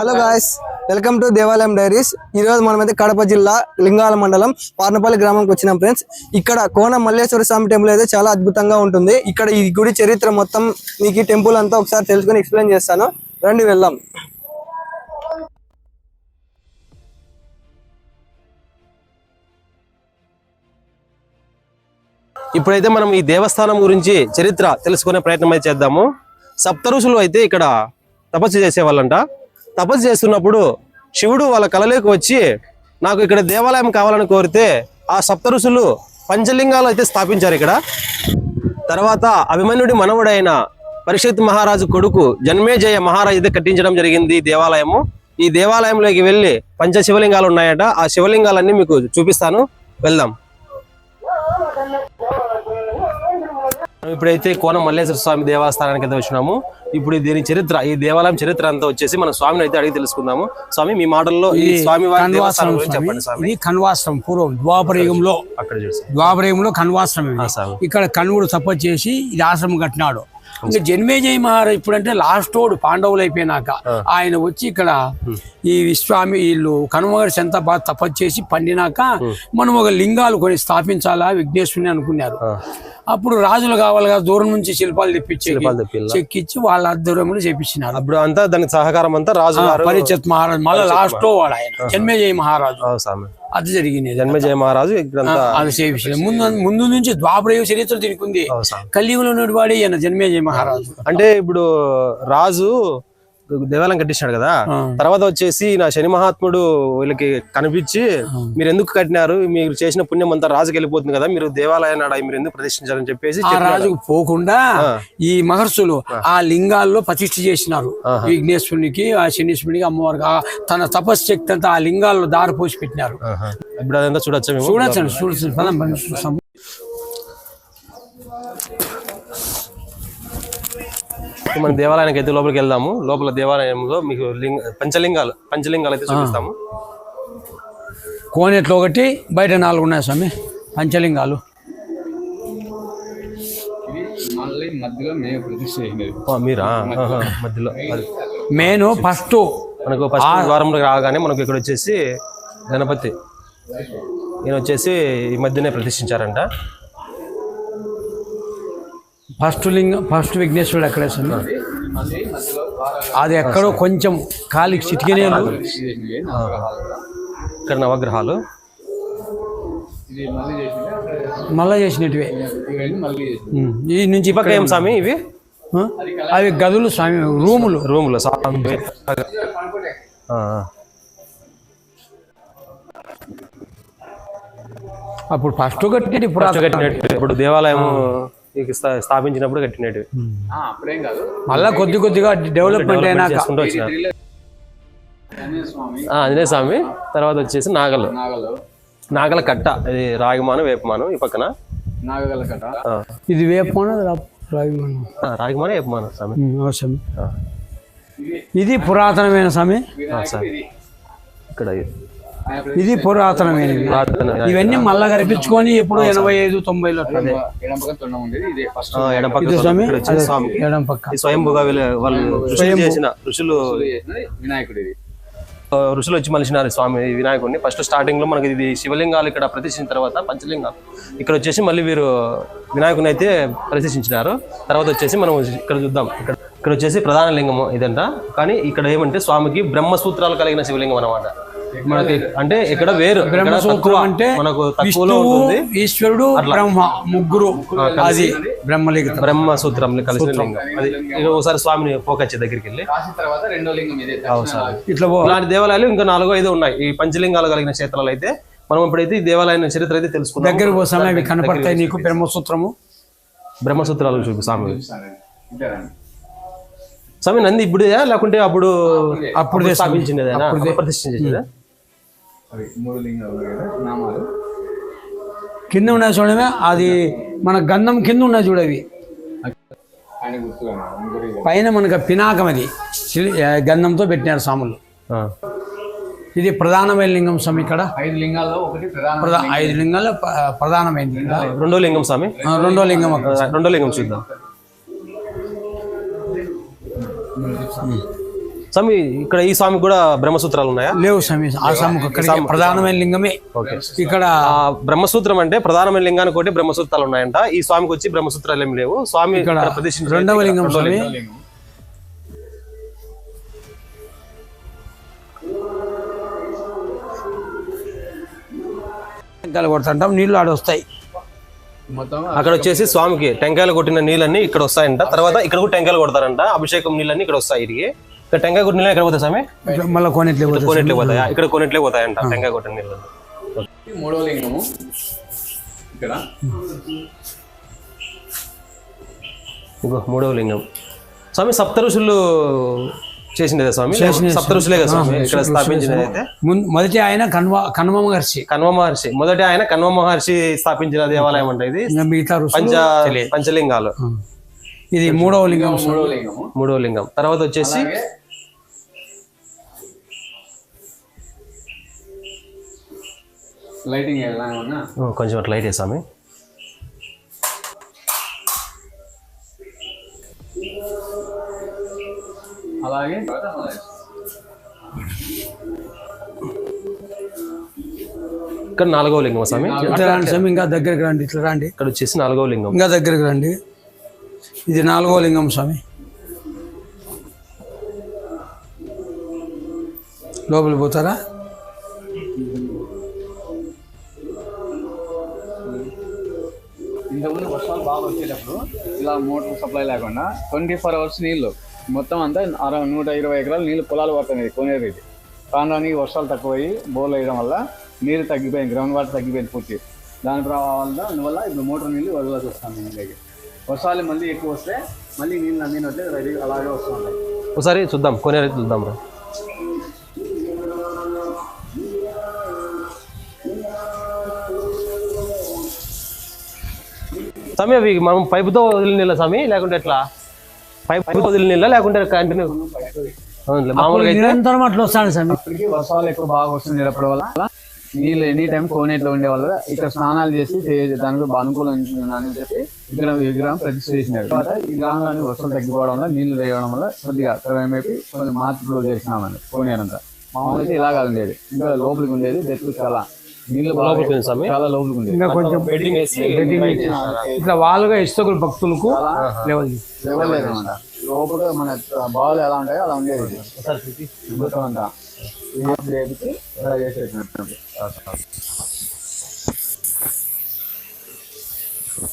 Hello guys welcome to దేవాలయం diaries ఈ రోజు మనమైతే కడప జిల్లా లింగాల మండలం పార్నపల్లి గ్రామంకి వచ్చినాం ఫ్రెండ్స్ ఇక్కడ కోన మల్లేశ్వర స్వామి టెంపుల్ అయితే చాలా అద్భుతంగా ఉంటుంది. ఇక్కడ ఈ గుడి చరిత్ర మొత్తం మీకు ఈ టెంపుల్ అంతా ఒకసారి తెలుసుకొని ఎక్స్ప్లెయిన్ చేస్తాను. రండి వెళ్దాం. ఇప్పుడైతే మనం ఈ దేవస్థానం గురించి చరిత్ర తెలుసుకునే ప్రయత్నం అయితే చేద్దాము. సప్త ఋషులు అయితే ఇక్కడ తపస్సు చేసేవాళ్ళంట. తపస్సు చేస్తున్నప్పుడు శివుడు వాళ్ళ కలలోకి వచ్చి నాకు ఇక్కడ దేవాలయం కావాలని కోరితే ఆ సప్తరుషులు పంచలింగాలు అయితే స్థాపించారు ఇక్కడ. తర్వాత అభిమన్యుడి మనవుడైన పరిషత్ మహారాజు కొడుకు జన్మేజయ మహారాజు అయితే కట్టించడం జరిగింది ఈ దేవాలయము. ఈ దేవాలయంలోకి వెళ్ళి పంచ శివలింగాలు ఉన్నాయట. ఆ శివలింగాలన్నీ మీకు చూపిస్తాను. వెళ్దాం. ఇప్పుడైతే కోన మల్లేశ్వర స్వామి దేవస్థానానికి అయితే వచ్చినాము. ఇప్పుడు దీని చరిత్ర ఈ దేవాలయం చరిత్ర అంతా వచ్చేసి మన స్వామిని అయితే అడిగి తెలుసుకుందాము. స్వామి మీ మాటల్లో ఈ స్వామి దేవస్థానం చెప్పండి ఇది పూర్వం ద్వాపర యుగంలో అక్కడ చూసి ద్వాపర యుగంలో కన్వాశ్రమం ఇది. స్వామి ఇక్కడ కన్వుడు తపస్సు చేసి ఇది ఆశ్రమం కట్టినాడు. ఇంకా జన్మేజయ మహారాజ్ ఇప్పుడంటే లాస్ట్ ఓడు పాండవులు అయిపోయినాక ఆయన వచ్చి ఇక్కడ ఈ విశ్వామి వీళ్ళు కనుమగారి చెంత బాగా తపస్సు చేసి పండినాక మనం ఒక లింగాలు కొన్ని స్థాపించాలా విఘ్నేశ్వరుని అనుకున్నారు. అప్పుడు రాజులు కావాలి కదా దూరం నుంచి శిల్పాలు తెప్పించి? చెక్కిచ్చి వాళ్ళ ఆధ్వర్యంలో చేపించినారు. అప్పుడు అంతా దానికి సహకారం అంతా రాజు పరిచత్ మహారాజ్ మళ్ళీ లాస్ట్ వాడు ఆయన. జన్మేజయ మహారాజు. అది జరిగింది జన్మజయ మహారాజు అది ముందు ముందు నుంచి ద్వాపర యుగ చరిత్ర దీనికి ఉంది. కలియుగంలో ఉన్నవాడే ఈయన జన్మేజయ మహారాజు అంటే ఇప్పుడు రాజు దేవాలయం కట్టించాడు కదా. తర్వాత వచ్చేసి నా శని మహాత్ముడు వీళ్ళకి కనిపించి మీరు ఎందుకు కట్టినారు? మీరు చేసిన పుణ్యం అంతా రాజుకి వెళ్ళిపోతుంది కదా. మీరు దేవాలయాన్ని ఆడ మీరు ఎందుకు ప్రతిష్ఠించారని చెప్పేసి. రాజుకు పోకుండా ఈ మహర్షులు ఆ. లింగాల్లో ప్రతిష్ఠ చేసినారు. విఘ్నేశ్వరునికి ఆ శనీశ్వరునికి అమ్మవారికి ఆ తన తపశ్శక్తి అంతా ఆ లింగాల్లో దారి పోసి పెట్టినారు. ఇప్పుడు అదంతా చూడొచ్చా చూడొచ్చు చూడొచ్చు మన దేవాలయానికి అయితే లోపలికి వెళ్దాము. లోపల దేవాలయంలో మీకు లింగ పంచలింగాలు పంచలింగాలు అయితే చూపిస్తాము. కోనేట్లో ఒకటి బయట నాలుగు ఉన్నాయి స్వామి. పంచలింగాలు. మీరా. మధ్యలో. మెయిన్ ఫస్ట్ మనకు ఫస్ట్ ద్వారంలో రాగానే మనకు ఇక్కడ వచ్చేసి గణపతి. ఈయన వచ్చేసి ఈ మధ్యనే ప్రతిష్ఠించారంట. ఫస్ట్ లింగం ఫస్ట్ విఘ్నేశ్వరుడు అక్కడే స్వామి అది ఎక్కడో కొంచెం కాలికి నవగ్రహాలు. ఇక్కడ నవగ్రహాలు మళ్ళీ చేసినట్టువే. ఈ నుంచి పక్క ఏం స్వామి ఇవి? అవి గదులు స్వామి రూములు రూములు స్వామి. అప్పుడు ఫస్ట్ కట్టేది ఇప్పుడు కట్టినట్టు ఇప్పుడు దేవాలయం స్థాపించినప్పుడు కట్టినట్టు. అప్పుడేం కాదు. మళ్ళా కొద్ది కొద్దిగా డెవలప్మెంట్ అయినాక ఆంజనేయ స్వామి. స్వామి. తర్వాత వచ్చేసి నాగలు. నాగలు. కట్ట. ఇది రాగిమాను వేపమాను ఈ పక్కన. ఆ, ఇది వేపమాన రావిమానం ఆ, రాగిమాను వేపమాను స్వామి. ఆ, ఇది పురాతనమైన స్వామి. ఇక్కడ ఇది. ప్రార్థన ఇవన్నీ మళ్ళా కనిపించుకొని ఎప్పుడు ఎనభై ఐదు తొంభైలో ఎడం పక్క స్వయంభుగా వీళ్ళ ఋషులు చేసిన ఋషులు చేసినది వినాయకుడు ఇది. ఆ, ఋషులు వచ్చి మలిచినారు స్వామి వినాయకుడిని. ఫస్ట్ స్టార్టింగ్లో మనకి ఇది శివలింగాలు ఇక్కడ ప్రతిష్ఠించిన తర్వాత పంచలింగాలు ఇక్కడ వచ్చేసి మళ్ళీ వీరు వినాయకుని అయితే ప్రతిష్ఠించినారు. తర్వాత వచ్చేసి మనం ఇక్కడ చూద్దాం. ఇక్కడ ఇక్కడ వచ్చేసి ప్రధాన లింగము ఇదంట కానీ ఇక్కడ ఏమంటే స్వామికి బ్రహ్మసూత్రాలు కలిగిన శివలింగం అన్నమాట. మనకి అంటే ఇక్కడ వేరు బ్రహ్మసూత్రం అంటే మనకు ఉంటుంది. ఈశ్వరుడు బ్రహ్మ ముగ్గురు. అది బ్రహ్మలింగం. బ్రహ్మసూత్రం కలిసిన లింగం. అది ఒకసారి స్వామిని పోకచ్చే దగ్గరికి వెళ్ళి. తర్వాత రెండో లింగం ఇట్లా ఇలాంటి దేవాలయాలు ఇంకా నాలుగో ఐదో ఉన్నాయి. ఈ పంచలింగాలు కలిగిన క్షేత్రాలు అయితే మనం ఇప్పుడైతే ఈ దేవాలయం చరిత్ర అయితే తెలుసుకుందాం దగ్గర పోసామే అవి కనపడతాయి నీకు బ్రహ్మసూత్రము బ్రహ్మసూత్రాలు చూపి స్వామి. స్వామి నంది ఇప్పుడే లేకుంటే అప్పుడు అప్పుడు. అప్పుడు ప్రతిష్ఠించేదా అవి మూడు లింగాలు నామాలు. కింద ఉన్నాయి చూడమే అది మన గంధం కింద ఉన్నాయి చూడవి. పైన మనకు పినాకం అది. గంధంతో పెట్టినారు సాములు. ఇది ప్రధానమైన లింగం స్వామి ఇక్కడ. ఐదు లింగాల్లో ఒకటి ప్రధాన ప్రధా- ఐదు లింగాలు ప- ప్రధానమైనది ఇక్కడ. రెండో లింగం స్వామి. రెండో లింగం అక్కడ. రెండో లింగం చూద్దాం. స్వామి ఇక్కడ ఈ స్వామి కూడా బ్రహ్మసూత్రాలు ఉన్నాయా? లేవు స్వామి ఆ అక్కడికి ప్రధానమైన లింగమే. ఇక్కడ బ్రహ్మసూత్రం అంటే ప్రధానమైన లింగానికి ఒకటి బ్రహ్మసూత్రాలు ఉన్నాయంట. ఈ స్వామికి వచ్చి బ్రహ్మసూత్రాలు ఏమి లేవు. స్వామి ఇక్కడ రెండవ లింగం స్వామి. టెంకాయలు కొడుతుంటాం నీళ్ళు ఆడ వస్తాయి. మొత్తం అక్కడ వచ్చేసి స్వామికి టెంకాయలు కొట్టిన నీళ్ళన్నీ ఇక్కడ వస్తాయంట. తర్వాత ఇక్కడ కూడా టెంకాయలు కొడతారంట. అభిషేకం నీళ్ళన్నీ ఇక్కడ వస్తాయి ఇడికి ఇక్కడ టెంకాయ కొట్టిన నీళ్ళు ఎక్కడ పోతాయి స్వామి? మళ్ళీ కొనిట్లే పోతుంది కొనెట్లే పోతాయా? ఇక్కడ కొనెట్లే పోతాయంట టెంకాయ కొట్టిన నీళ్ళు. మూడో లింగము. ఇక్కడ. ఇగో మూడవ లింగం. స్వామి సప్త ఋషులు చేసిండేదా స్వామి? చేసినది. సప్త ఋషులే కదా స్వామి? ఇక్కడ స్థాపించినది అయితే? ముందు మొదటి ఆయన కన్వ కన్వ మహర్షి. కన్వ మహర్షి. మొదటి ఆయన కన్వ మహర్షి స్థాపించిన దేవాలయం అంట ఇది? ఇంకా మిగతా పంచ పంచలింగాలు. ఇది మూడవ లింగం మూడో లింగము. మూడవ లింగం. తర్వాత వచ్చేసి లైటింగ్ ఎలా ఉన్నా? ఓ, కొంచెం అట్లా లైట్ స్వామి. అలాగే? ఇక్కడ నాలుగవ లింగం స్వామి? స్వామి ఇంకా దగ్గరికి రండి ఇట్లా రండి. ఇక్కడ వచ్చేసి నాలుగవ లింగం. ఇంకా దగ్గరికి రండి. ఇది నాలుగో లింగం స్వామి. లోపలికి పోతారా? మోటార్ సప్లై లేకుండా ట్వంటీ ఫోర్ అవర్స్ నీళ్ళు. మొత్తం అంతా అరవై నూట ఇరవై ఎకరాలు నీళ్ళు పొలాలు పడుతున్నాయి కొనేది ఇది. వర్షాలు తక్కువయ్యి బోర్లు వేయడం వల్ల నీరు తగ్గిపోయింది గ్రౌండ్ వాటర్ తగ్గిపోయింది పూర్తి. దాని ప్రభావం అందువల్ల ఇప్పుడు మోటార్ నీళ్ళు వదలాల్సి వస్తుంది నీళ్ళకి వర్షాలు మళ్ళీ ఎక్కువ వస్తే మళ్ళీ నీళ్ళు అందినట్లే రెడీ అలాగే వస్తున్నాయి ఒకసారి చూద్దాం కొనే చూద్దాం స్వామి అవి మనం పైపుతో వదిలిన నీళ్ళ స్వామి లేకుంటే ఎట్లా? పైపుతో వదిలిన నీళ్ళ లేకుంటే కంటిన్యూ? మామూలుగా నిరంతరం అట్లా వస్తాను స్వామి. ఇప్పటికీ వర్షాలు ఎక్కువ బాగా వస్తుంది అప్పటి వల్ల. నీళ్ళు ఎనీ టైం కోనేట్లో ఉండే వల్ల ఇక్కడ స్నానాలు చేసి దానికి అనుకూలం అని చెప్పి ఇక్కడ విగ్రహం ప్రతిష్ఠ చేసినారు. తర్వాత ఈ గ్రామంలోని వర్షాలు తగ్గిపోవడం వల్ల నీళ్ళు వేయడం వల్ల కొద్దిగా క్రమేపీ కొన్ని మార్పులు చేసినామని కోనేరంతా మామూలుగా అయితే ఇలా కాదు ఉండేది. ఇంకా లోపలికి ఉండేది డెట్లు చాలా. చాలా లోపలికి ఇంకా కొంచెం బెడ్డింగ్ వేసి ఇట్లా వాళ్ళుగా ఇష్టకులు భక్తులకు. లెవెల్ లోపల మన బావులు ఎలా ఉంటాయో అలా ఉండేది. ఇది. మొత్తం అంతా ఇది చేపించి ఇలా చేసేసినట్టు.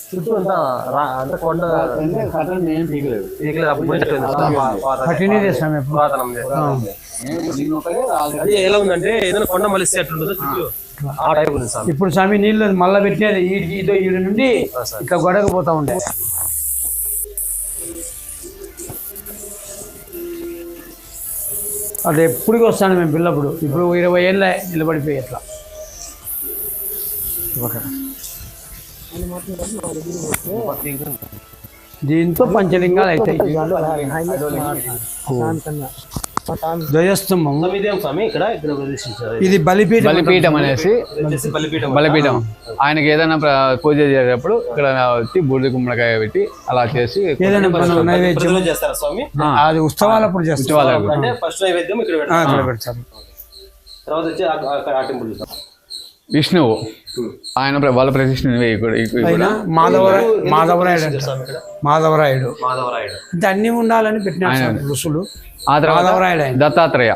చుట్టూ అంతా అంతా కొండ అప్పుడు పురాతనం అది ఎలా ఉందంటే ఏదైనా కొండ మలిస్తే ఎట్లుంటుందో చుట్టూ. ఆ టైప్ ఉంది స్వామి ఇప్పుడు స్వామి నీళ్ళు మళ్ళా పెట్టినది ఇదో ఈడి నుండి ఇట్లా గొడవకు పోతా ఉంటాయి అది ఎప్పటికి వస్తాను మేము పిల్లప్పుడు ఇప్పుడు ఇరవై ఏళ్ళ నిలబడిపోయి అట్లా దీంతో పంచలింగాలు అవుతాయి ధ్వజస్తంభం ఇదేం స్వామి ఇక్కడ ఇక్కడ ప్రదర్శించారు. ఇది బలిపీఠం బలిపీఠం అనేసి బలిపీఠం. బలిపీఠం. ఆయనకి ఏదైనా పూజ చేసేటప్పుడు ఇక్కడ వచ్చి బూడిద గుమ్మడికాయ పెట్టి అలా చేసి నైవేద్యం చేస్తారా స్వామి? అది ఉత్సవాలప్పుడు. అంటే ఫస్ట్ నైవేద్యం ఇక్కడ ఆ, పెడతారు. తర్వాత వచ్చి ఆ- టెంపుల్ విష్ణువు. ఆయన వాళ్ళ ప్రతిష్ఠ మాధవరాయుడు మాధవరాయుడు. మాధవరాయుడు. అంటే అన్ని ఉండాలని పెట్టినారు ఋషులు. ఆ తర్వాత మాధవరాయుడు ఆయన. దత్తాత్రేయ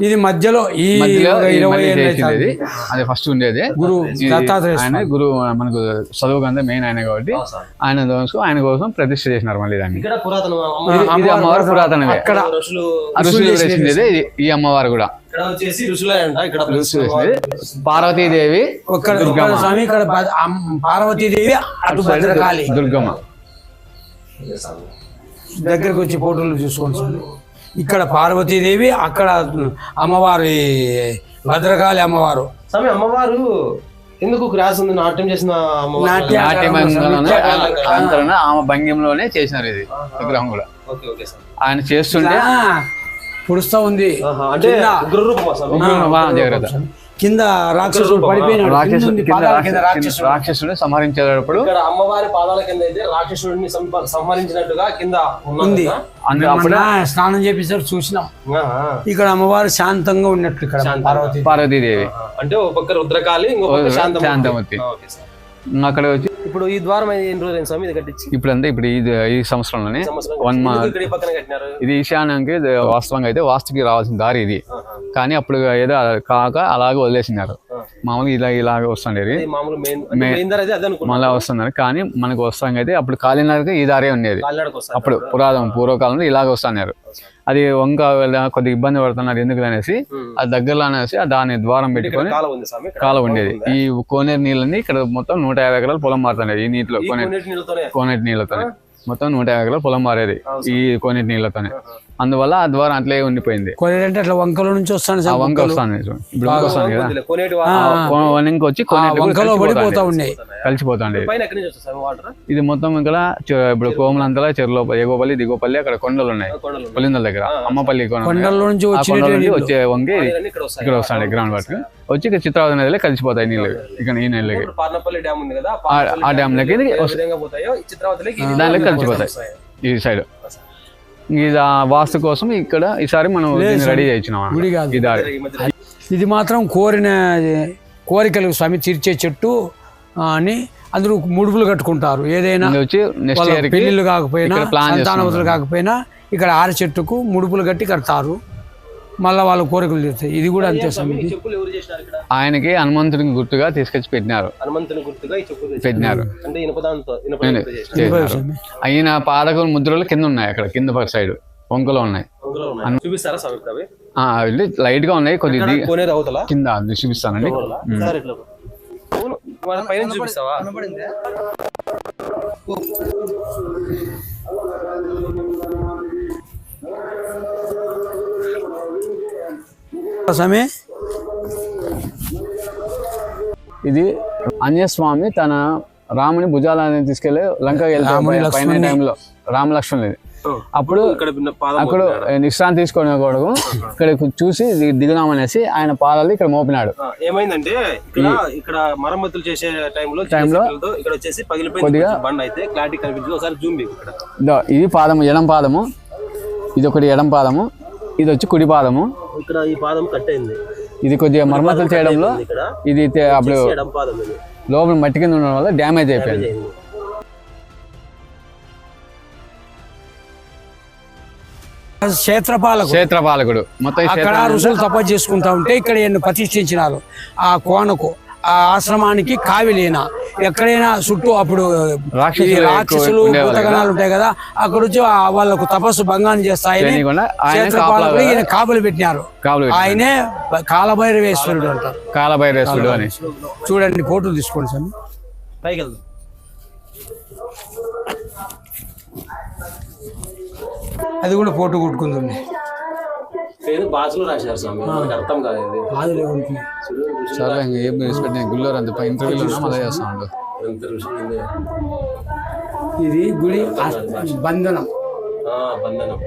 ఇది మధ్యలో ఈ ఇది. అది. ఫస్ట్ ఉండేది. గురువు దత్తాత్రేయ ఆయన గురువు మనకు చదువుకు అంతా మెయిన్ ఆయన కాబట్టి. ఆయన కోసం ఆయన కోసం ప్రతిష్ఠ చేసినారు మళ్ళీ దాన్ని. ఇక్కడ పురాతన అమ్మవారు పురాతనమే. అక్కడ ఋషులు ఈ అమ్మవారు కూడా. పార్వతీదేవి స్వామి ఇక్కడ పార్వతీదేవి అటు భద్రకాళి. దుర్గమ్మ. దగ్గరకు వచ్చి ఫోటోలు చూసుకోండి. ఇక్కడ పార్వతీదేవి అక్కడ అమ్మవారి భద్రకాళి అమ్మవారు. స్వామి అమ్మవారు ఎందుకు క్రాస్ ఉంది? నాట్యం చేసిన ఆమె భంగ్యంలోనే చేసినారు ఇది విగ్రహం కూడా. ఓకే ఓకే స్వామి. ఆయన చేస్తుంటే పుడుస్తా ఉంది. అంటే కింద రాక్షసుడు పడిపోయినాడు. రాక్షసుడు. రాక్షసుడు సంహరించేటప్పుడు ఇక్కడ అమ్మవారి పాదాల కింద అయితే రాక్షసుడిని సంప- సంహరించినట్టుగా కింద ఉన్నది ఉంది. స్నానం చేపించారు చూసినాం. ఇక్కడ అమ్మవారు శాంతంగా ఉన్నట్లు ఇక్కడ పార్వతి. పార్వతీదేవి. అంటే ఒక పక్క రుద్రకాళి ఇంకో పక్క ఓ, శాంతమూర్తి. అక్కడ వచ్చి ఇప్పుడు ఈ ద్వారం ఎన్ని రోజులు స్వామి? ఇది కట్టించి? ఇప్పుడు అంతా ఇప్పుడు ఈ ఈ సంవత్సరంలోనే సంవత్సరం వన్ మా ఎందుకు ఇక్కడ ఈ పక్కన కట్టినారు? ఇది ఈశాన్యంకి ఇది వాస్తవంగా అయితే వాస్తుకి రావాల్సిన దారి ఇది. కానీ అప్పుడు ఏదో కాక అలాగే వదిలేసినారు. మామూలుగా ఇలా ఇలాగ వస్తుండేది. మళ్ళీ వస్తున్నారు కానీ మనకు వస్తాం అయితే అప్పుడు కాలినరకి ఈ దారే ఉండేది. కాలినాడకు అప్పుడు పురాతన పూర్వకాలంలో ఇలాగ వస్తున్నారు. అది వంక కొద్దిగా ఇబ్బంది పడుతున్నారు ఎందుకు అనేసి అది దగ్గరలో అనేసి ఆ దాని ద్వారం పెట్టుకొని కాలం ఉండేది. ఈ కోనేరు నీళ్ళని ఇక్కడ మొత్తం నూట యాభై ఎకరాలు పొలం మారుతుండేది ఈ నీటిలో నీళ్ళతోనే? కోనేటి నీళ్ళతోనే. మొత్తం నూట యాభై ఎకరాలు పొలం మారేది ఈ కోనేటి నీళ్ళతోనే. అందువల్ల ఆ ద్వారం అట్లే ఉండిపోయింది. కొనేటంటే అట్లా వంకల నుంచి వస్తాను ఆ వంక వస్తాను ఇప్పుడు వంక వస్తాను కదా. వంక వచ్చి కోనేటి కూడా వంకలో పడిపోతా కలిసిపోతాండి. ఉన్నాయి. కలిసిపోతాండి పైన ఎక్కడి నుంచి వస్తుంది స్వామి వాటర్? ఇది మొత్తం ఇక్కడ ఇప్పుడు కోమలంతలా చెరులో ఎగోపల్లి దిగోపల్లి అక్కడ కొండలు ఉన్నాయి. కొండలు పొలిందల దగ్గర. అమ్మపల్లి. కొండల నుంచి వచ్చే వంగి నీళ్ళన్నీ ఇక్కడ వస్తాయి. గ్రౌండ్ వాటర్ వచ్చి ఇక్కడ చిత్రావతి నదిలో కలిసిపోతాయి నీళ్ళు. ఇక్కడ ఈ నీళ్ళకి ఇప్పుడు పార్నపల్లి డ్యామ్ ఉంది కదా ఆ- డ్యామ్ లకి దానిలోకి నీళ్ళు కలిసిపోతాయి. ఈ సైడ్. ఇది వాస్తు కోసం ఇక్కడ ఈసారి మనం రెడీ చేయించినాం ఇది మాత్రం కోరిన కోరికలు స్వామి తీర్చే చెట్టు అని అందరూ ముడుపులు కట్టుకుంటారు. ఏదైనా పెళ్ళిళ్ళు కాకపోయినా సంతానవతులు కాకపోయినా ఇక్కడ ఆరు చెట్టుకు ముడుపులు కట్టి కడతారు. మళ్ళా వాళ్ళ కోరికలు తీరుతాయి. ఇది కూడా అంతే స్వామి. ఇక్కడ? ఆయనకి హనుమంతుడికి గుర్తుగా తీసుకొచ్చి పెట్టినారు. హనుమంతుని గుర్తుగా ఈ చెప్పులు చేసినారు. పెట్టినారు. అయిన పాదకుల ముద్రలు కింద ఉన్నాయి అక్కడ కింద సైడ్ వంకలో ఉన్నాయి. వెళ్ళి లైట్గా ఉన్నాయి అవతల? కింద చూపిస్తానండి. చూపిస్తావా? స్వామి? ఇది ఆంజనేయ స్వామి తన రాముని భుజాలని తీసుకెళ్ళి లంకకి లక్ష్మణుని. టైంలో రామ అప్పుడు ఇక్కడ భిన్న పాదం అక్కడ విశ్రాంతి తీసుకునే కొడుకు ఇక్కడ చూసి దిగుదామనేసి ఆయన పాదాలు ఇక్కడ మోపినాడు. ఏమైందంటే ఇక్కడ మరమ్మతులు చేసే టైంలో టైంలో ఇక్కడ వచ్చేసి పగిలిపోయింది కొంచెం బండ అయితే క్లారిటీ కనిపించదు. ఒకసారి జూమ్ ఇక్కడ. ఇదో ఇది పాదము ఎడం పాదము. ఇది ఒకటి ఎడం పాదము. ఇది వచ్చి కుడి పాదము. ఇక్కడ ఈ పాదం కట్ అయింది. ఇది కొద్దిగా మరమ్మతులు చేయడంలో ఇది అప్పుడు లోపల మట్టి కింద ఉండడం వల్ల డ్యామేజ్ అయిపోయింది. అయింది. క్షేత్రపాలకు క్షేత్రపాలకుడు. మొత్తం ఈ అక్కడ ఋషులు తపస్సు చేసుకుంటా ఉంటే ఇక్కడ ఈయన్ని ప్రతిష్ఠించినారు. ఆ కోనకు. ఆశ్రమానికి కావిలీన. ఎక్కడైనా చుట్టూ అప్పుడు రాక్షసులు భూతగణాలు ఉంటాయి కదా అక్కడ వచ్చి ఆ వాళ్ళకు తపస్సు భంగాన్ని చేస్తాయని ఈయన కాపులు పెట్టినారు. ఆయనే కాలభైరవేశ్వరుడు అంటారు. కాలభైరేశ్వరుడు అని. చూడండి ఫోటో తీసుకోండి సార్ పైకి అది కూడా ఫోటో కొట్టుకుందండి పేరు భాషలో రాశారు స్వామి. మనకు అర్థం కాదు ఇది ఆదిలే ఉంటుంది సరే ఇంక ఏం రెస్పెక్ట్ నేను గుళ్ళోరు అంత. ఇంటర్వ్యూలో ఉన్నా మళ్ళీ చేస్తా ఉండు. ఎంత ఇది. ఇది గుడి బంధనం. ఆ, బంధనం.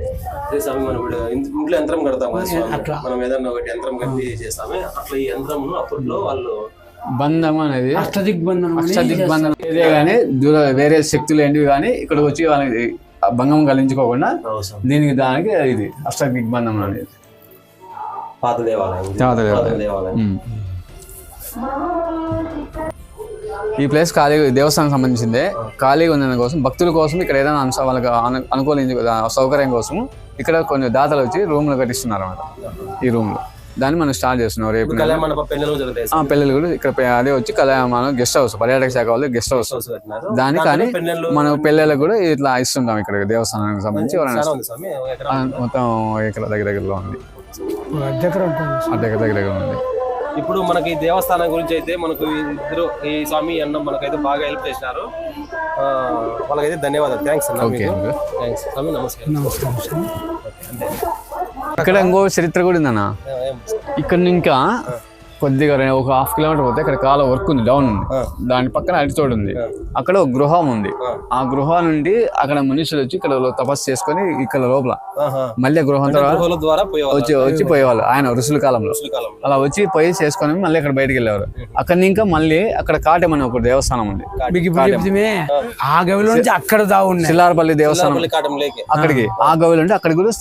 అదే స్వామి మనం ఇప్పుడు ఇన్- ఇంట్లో యంత్రం కడతాం కదా స్వామి. అట్లా. మనం ఏదన్నా ఒకటి యంత్రం కట్టి చేస్తామే. అట్లా ఈ యంత్రమును అప్పట్లో వాళ్ళు బంధం అనేది అష్టదిగ్బంధనం అని అష్టదిగ్బంధనం ఇదే కానీ దూర వేరే శక్తులు ఏంటివి కానీ ఇక్కడికి వచ్చి వాళ్ళకి భంగం కలిగించుకోకుండా అవసరం. దీనికి దానికి ఇది అష్టదిగ్బంధం అనేది. పాత దేవాలయం. ఈ ప్లేస్ ఖాళీ దేవస్థానం సంబంధించిందే. ఖాళీగా ఉన్న కోసం భక్తుల కోసం ఇక్కడ ఏదైనా అంశ వాళ్ళకి అను అనుకూలించ సౌకర్యం కోసం ఇక్కడ కొన్ని దాతలు వచ్చి రూమ్లు కట్టిస్తున్నారు అన్నమాట ఈ రూమ్లు. దాన్ని మనం స్టార్ట్ చేస్తున్నాం రేపు పిల్లలు కూడా ఇక్కడ అదే వచ్చి కళ్యాణ గెస్ట్ హౌస్ పర్యాటక శాఖ వాళ్ళు గెస్ట్ హౌస్ దాని కానీ పెళ్ళిళ్ళు మన పిల్లలకు కూడా ఇట్లా ఇస్తుంటాం ఇక్కడ దేవస్థానానికి సంబంధించి మొత్తం ఇక్కడ దగ్గర దగ్గరలో ఉంది. దగ్గర దగ్గర ఉంది. ఇప్పుడు మనకి ఈ దేవస్థానం గురించి అయితే మనకు ఇద్దరు ఈ స్వామి అన్న మనకైతే బాగా హెల్ప్ చేసినారు. ఆ, వాళ్ళకైతే ధన్యవాదాలు. థ్యాంక్స్ అన్న థ్యాంక్స్ స్వామి నమస్కారం. నమస్కారం సార్ ఇక్కడ ఇంకో చరిత్ర కూడా ఉందన్న. ఆ, ఏం ఇక్కడ ఇంకా కొద్దిగా ఒక హాఫ్ కిలోమీటర్ పోతే ఇక్కడ కాల వర్క్ ఉంది డౌన్ ఉంది. దాని పక్కన అరటి తోట ఉంది అక్కడ ఒక గృహం ఉంది. ఆ. గృహ నుండి అక్కడ మనుషులు వచ్చి ఇక్కడ తపస్సు చేసుకొని ఇక్కడ లోపల మళ్ళీ గృహం తర్వాత ద్వారా వచ్చి వచ్చి పోయేవాళ్ళు. ఆయన ఋషుల కాలంలో. కాలం అలా వచ్చి పోయి చేసుకొని మళ్ళీ అక్కడ బయటికి వెళ్ళేవారు. అక్కడ ఇంకా మళ్ళీ అక్కడ కాటం అనే ఒక దేవస్థానం ఉంది. మీకు ఇప్పుడు చెప్తే ఆ. గవిలో నుంచి అక్కడ చిల్లారపల్లి దేవస్థానం. అక్కడికి. ఆ. గవిలో ఉంటే అక్కడికి కూడా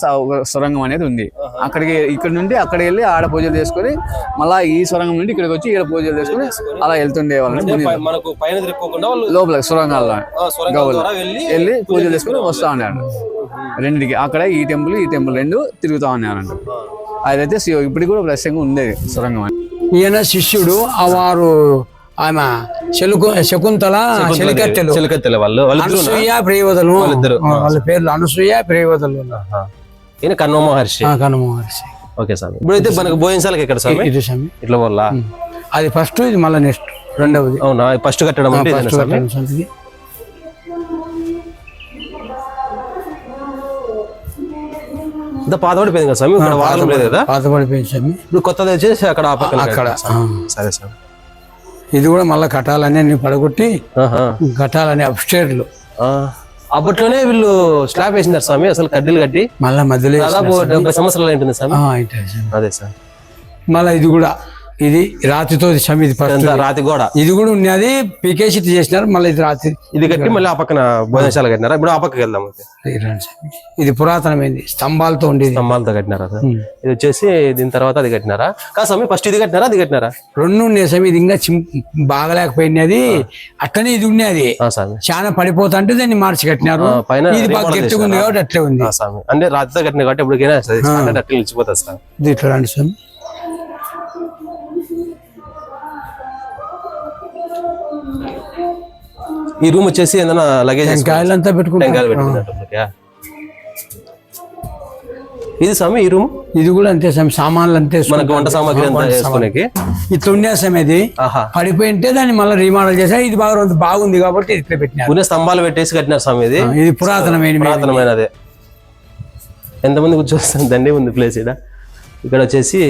సొరంగం అనేది ఉంది. అక్కడికి ఇక్కడ నుండి అక్కడికి వెళ్ళి ఆడ పూజలు చేసుకొని మళ్ళా ఈ సొరంగం నుండి ఇక్కడికి వచ్చి ఇక్కడ పూజలు చేసుకొని అలా వెళ్తుండే వాళ్ళని మనకు పైన తిరుక్కోకుండా లోపల సొరంగాల్లో వెళ్ళి పూజలు చేసుకొని వస్తా ఉన్నాడు రెండింటికి అక్కడ ఈ టెంపుల్ ఈ టెంపుల్ రెండు తిరుగుతా ఉన్నారంట. అదైతే శివ- ఇప్పటికి కూడా ప్రత్యేకంగా ఉండేది సొరంగం అని. ఈయన శిష్యుడు ఆ వారు ఆమె శలుకు శకుంతల శలికత్తెలు. చిలకత్తెల వాళ్ళు అనసూయ ప్రియవదలు. వాళ్ళ పేర్లు అనసూయ ప్రియవదలు ఈయన కన్వ మహర్షి ఓకే స్వామి. ఇప్పుడైతే మనకు భోజనశాలకి ఎక్కడ స్వామి? ఇది స్వామి. ఇట్లా వల్ల? అది ఫస్ట్ ఇది మళ్ళీ నెక్స్ట్ రెండవది. అవునా? ఫస్ట్ కట్టడం అంటే ఇదేనా ఫస్ట్ స్వామి? కట్టడం సొంతది. ఇంత పాతబడిపోయింది కదా స్వామి? ఇక్కడ వాడడం లేదు కదా? పాత పడిపోయింది స్వామి. ఇప్పుడు కొత్తది వచ్చేసి అక్కడ ఆ పక్కన అక్కడ ఆ. సరే స్వామి. ఇది కూడా మళ్ళీ కట్టాలని అన్ని పడగొట్టి ఆహా. కట్టాలని అప్స్టేర్లు ఆ. అప్పట్లోనే వీళ్ళు స్లాబ్ వేసినారు స్వామి అసలు కడ్డీలు కట్టి. మళ్ళీ మధ్యలో దాదాపు డెబ్బై సంవత్సరాలు ఉంటుంది స్వామి. స్వామి. అదే సార్. మళ్ళీ ఇది కూడా ఇది రాతితో ఇది ఫస్ట్ రాతి గోడ. ఇది కూడా ఉన్నది పీకేసి చేసినారు మళ్ళీ ఇది రాత్రి ఇది కట్టి మళ్ళీ ఆ పక్కన భోజనశాల కట్టినారా? ఇప్పుడు ఆ పక్కకి వెళ్దాం ఇది పురాతనమైంది స్తంభాలతో ఉండేది. స్తంభాలతో కట్టినారా ఇది వచ్చేసి దీని తర్వాత అది కట్టినారా? కాదు స్వామి ఫస్ట్ ఇది కట్టినారా? అది కట్టినారా? రెండు ఉన్నాయి స్వామి ఇది ఇంకా బాగలేకపోయినది అట్లనే ఇది ఉన్నది. చాలా పడిపోతా అంటే దాన్ని మార్చి కట్టినారు. పైన ఇది బాగా గట్టిగా ఉంది కాబట్టి అట్లే ఉంది. అంటే రాతితో కట్టిన కాబట్టి ఎప్పటికైనా స్టాండర్డ్ అట్లా నిలిచిపోతుంది సార్. ఇది ఇట్లా రండి స్వామి. ఈ రూమ్ వచ్చేసి ఏదైనా లగేజ్ టెంకాయలంతా పెట్టుకుంటాం టెంకాయలు పెట్టుకున్నట్టు ఇది స్వామి ఈ రూమ్? ఇది కూడా అంతే స్వామి సామాన్లు అంతే మనకు వంట సామాగ్రి అంతా వేసుకునేకి. ఇట్లా ఉండే స్వామి ఇది పడిపోయింటే దాన్ని మళ్ళీ రీమోడల్ చేసా ఇది బాగా బాగుంది కాబట్టి ఇట్లా పెట్టినారు. పునః స్తంభాలు పెట్టేసి కట్టినారు స్వామి ఇది. ఇది పురాతనమైన పురాతనమైనదే. ఎంతమంది కూర్చొస్తుంది దండి ఉంది ప్లేస్ ఇక్కడ ఇక్కడ వచ్చేసి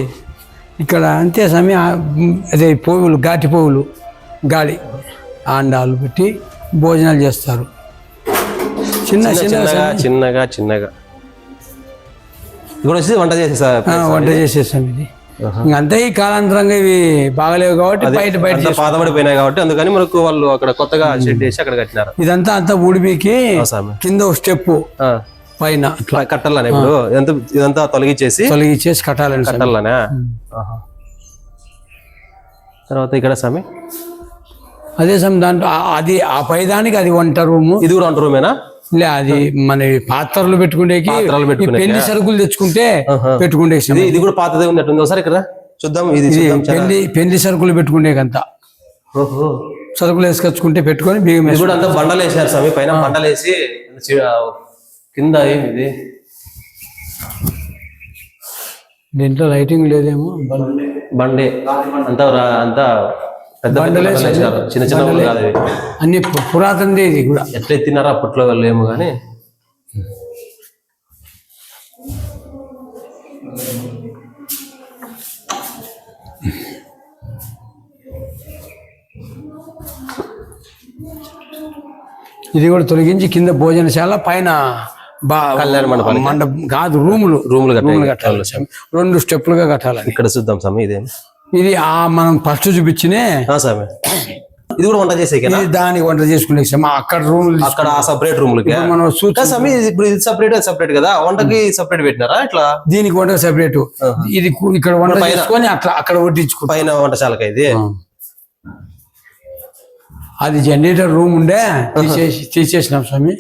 ఇక్కడ అంతే స్వామి అదే పువ్వులు ఘాటి పువ్వులు గాలి ఆండాలు పెట్టి భోజనాలు చేస్తారు. చిన్న చిన్న చిన్న చిన్నగా చిన్నగా చిన్నగా. ఇక్కడ వచ్చేసి వంట చేసేసారు వంట చేసేస్తాం ఇది. ఇంకంతా ఈ కాలాంతరంగా ఇవి బాగలేవు కాబట్టి బయట బయట అంతా పాతబడిపోయినాయి కాబట్టి అందుకని మనకు వాళ్ళు అక్కడ కొత్తగా షెడ్ వేసి అక్కడ కట్టినారు. ఇదంతా అంతా ఊడిపీకి కింద ఒక స్టెప్ పైన కట్టాలనే ఇప్పుడు? ఇదంతా ఇదంతా తొలగించేసి తొలగించేసి కట్టాలని. కట్టాలనే. తర్వాత ఇక్కడ స్వామి అదే స్వామి దాంట్లో అది ఆ పైదానికి అది వంట రూము. ఇది కూడా వంట రూమేనా? లే అది మన పాత్రలు పెట్టుకునేకి. పెళ్ళి సరుకులు తెచ్చుకుంటే. పెట్టుకుంటే ఇది కూడా పాతదే ఉన్నట్టుంది ఒకసారి ఇక్కడ? చూద్దాం ఇది. పెళ్ళి పెళ్ళి సరుకులు పెట్టుకునేకంతా. సరుకులు వేసుకొచ్చుకుంటే పెట్టుకొని బియ్యం కూడా అంతా బండలు వేసారు స్వామి పైన బండలు వేసి కింద ఇది దీంట్లో లైటింగ్ లేదేమో. బండే. అంతా రా- అంతా పెద్ద చిన్న చిన్న. అన్ని పురాతనదే ఇది కూడా. ఎట్లా ఎత్తినారో అప్పట్లో ఏమో కానీ. ఇది కూడా తొలగించి కింద భోజనశాల పైన మండపం కాదు రూములు. రూములు రూములు కట్టాలి. కట్టాలి రెండు స్టెప్లుగా కట్టాలని ఇక్కడ చూద్దాం స్వామి ఇదేమి ఇది ఆ మనం ఫస్ట్ చూపించినే స్వామి ఇది కూడా వంట ఇది దానికి వంట చేసుకునే అక్కడ రూములు అక్కడ ఆ సపరేట్ రూములకి? మనం స్వామి ఇది ఇప్పుడు ఇది సపరేట్ సపరేట్ కదా? వంటకి సపరేట్ పెట్టినారా ఇట్లా? దీనికి వంట సెపరేట్ ఇది ఇక్కడ వంట చేసుకొని అట్లా అక్కడ వడ్డించుకుంటాం. పైన వంటశాలకి ఇది? అది జనరేటర్ రూమ్ ఉండే తీసేసి తీసేసినాం స్వామి.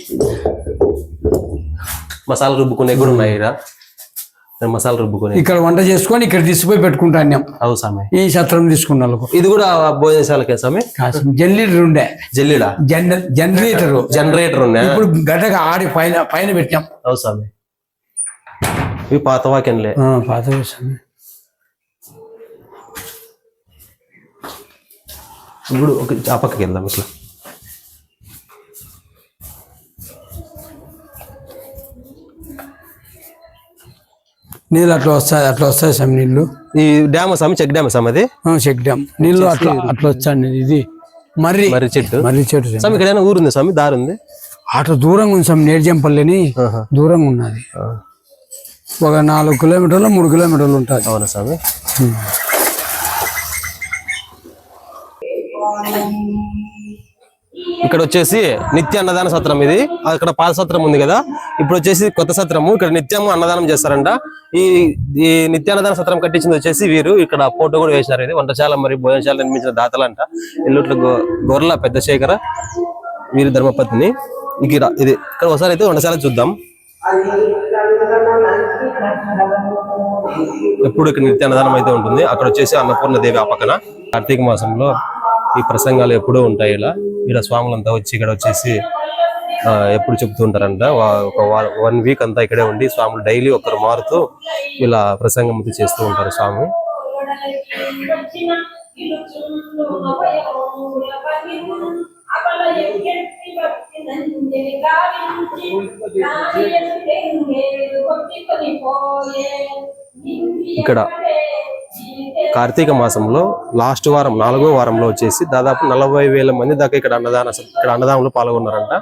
మసాలా రుబ్బుకునే కూడా ఉన్నాయి మసాలా రుబ్బుకునే ఇక్కడ వంట చేసుకొని ఇక్కడ తీసుకుపోయి పెట్టుకుంటాం అవు స్వామి ఈ సత్రం తీసుకున్న వాళ్ళకు. ఇది కూడా భోజనశాలకే స్వామి జనరేటర్ ఉండే జల్లిడా? జన జనరేటర్. జనరేటర్ ఉన్నా ఇప్పుడు గడ్డగా ఆడి పైన పైన పెట్టాం. అవు స్వామి ఇవి పాత వాక్యంలే పాత స్వామి ఇప్పుడు ఒక ఆ పక్కకి వెళ్దాం ఇట్లా. నీళ్ళు అట్లా వస్తాయి అట్లా వస్తాయి స్వామి నీళ్ళు. ఈ డ్యామ్ స్వామి చెక్ డ్యామ్ స్వామి అది? ఆ, చెక్ డ్యామ్. నీళ్ళు అట్లా అట్లా వచ్చాయి ఇది. మర్రి. మరి చెట్టు. మర్రి చెట్టు స్వామి. స్వామి ఇక్కడ ఏమైనా ఊరు ఉంది స్వామి దారి ఉంది? అట్లా దూరంగా ఉంది స్వామి నేర్జంపల్లిని ఆహా. దూరంగా ఉన్నది. ఆ, ఒక నాలుగు కిలోమీటర్లు మూడు కిలోమీటర్లు ఉంటుంది. అవునా స్వామి ఇక్కడ వచ్చేసి నిత్య అన్నదాన సత్రం ఇది. అక్కడ పాత సత్రం ఉంది కదా. ఇప్పుడు వచ్చేసి కొత్త సత్రము. ఇక్కడ నిత్యము అన్నదానం చేస్తారంట. ఈ ఈ నిత్య అన్నదాన సత్రం కట్టించింది వచ్చేసి వీరు. ఇక్కడ ఫోటో కూడా వేసినారు ఇది. వంటశాల మరియు భోజనశాల నిర్మించిన దాతలంట. ఎల్లుట్ల గో- గొర్రెల పెద్ద శేఖర వీరి ధర్మపత్ని. ఇక్కడ ఇది ఇక్కడ ఒకసారి అయితే వంటశాల చూద్దాం. ఎప్పుడు ఇక్కడ నిత్య అన్నదానం అయితే ఉంటుంది. అక్కడ వచ్చేసి అన్నపూర్ణ దేవి ఆ పక్కన. కార్తీక మాసంలో ఈ ప్రసంగాలు ఎప్పుడూ ఉంటాయి ఇలా. ఇక్కడ స్వాములంతా వచ్చి ఇక్కడ వచ్చేసి ఎప్పుడు చెప్తూ ఉంటారంట. ఒక వన్ వీక్ అంతా ఇక్కడే ఉండి స్వాములు డైలీ ఒకరు మారుతూ ఇలా ప్రసంగం చేస్తూ ఉంటారు స్వామి. ఇక్కడ కార్తీక మాసంలో లాస్ట్ వారం నాలుగో వారంలో వచ్చేసి దాదాపు నలభై వేల మంది దాకా ఇక్కడ అన్నదాన ఇక్కడ అన్నదానంలో పాల్గొన్నారంట.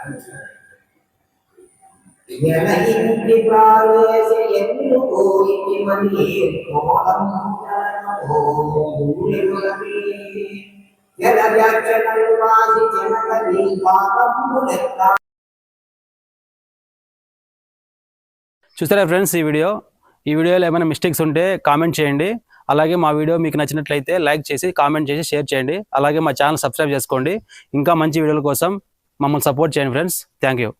జనహింది ప్రాణేశ మళ్ళీ వాసి చూసారా ఫ్రెండ్స్ ఈ వీడియో? ఈ వీడియోలో ఏమైనా మిస్టేక్స్ ఉంటే కామెంట్ చేయండి. అలాగే మా వీడియో మీకు నచ్చినట్లయితే లైక్ చేసి కామెంట్ చేసి షేర్ చేయండి. అలాగే మా ఛానల్ సబ్స్క్రైబ్ చేసుకోండి. ఇంకా మంచి వీడియోల కోసం మమ్మల్ని సపోర్ట్ చేయండి ఫ్రెండ్స్. Thank you